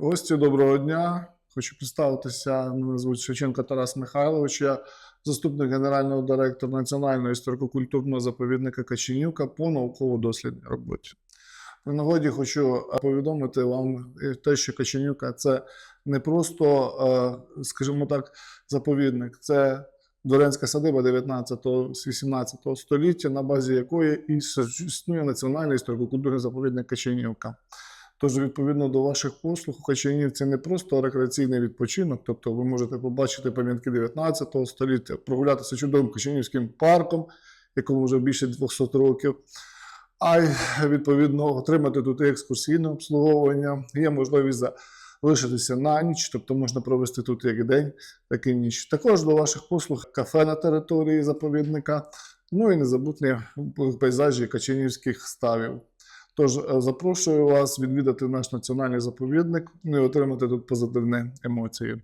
гості, доброго дня. Хочу представитися. Мене звуть Шевченко Тарас Михайлович. Я заступник генерального директора Національного історико-культурного заповідника Каченівка по науково-дослідній роботі. При нагоді хочу повідомити вам те, що Каченівка це не просто, е, скажімо так, заповідник, це дворянська садиба 19-18 століття, на базі якої існує Національний історико-культурний заповідник Каченівка. Тож, відповідно до ваших послуг, у Качанівці не просто рекреаційний відпочинок, тобто ви можете побачити пам'ятки 19 століття, прогулятися чудовим Качанівським парком, якому вже більше 200 років, а й відповідно отримати тут екскурсійне обслуговування. Є можливість залишитися на ніч, тобто можна провести тут як день, так і ніч. Також до ваших послуг кафе на території заповідника, ну і незабутні пейзажі Качанівських ставів. Тож е, запрошую вас відвідати наш національний заповідник і отримати тут позитивні емоції.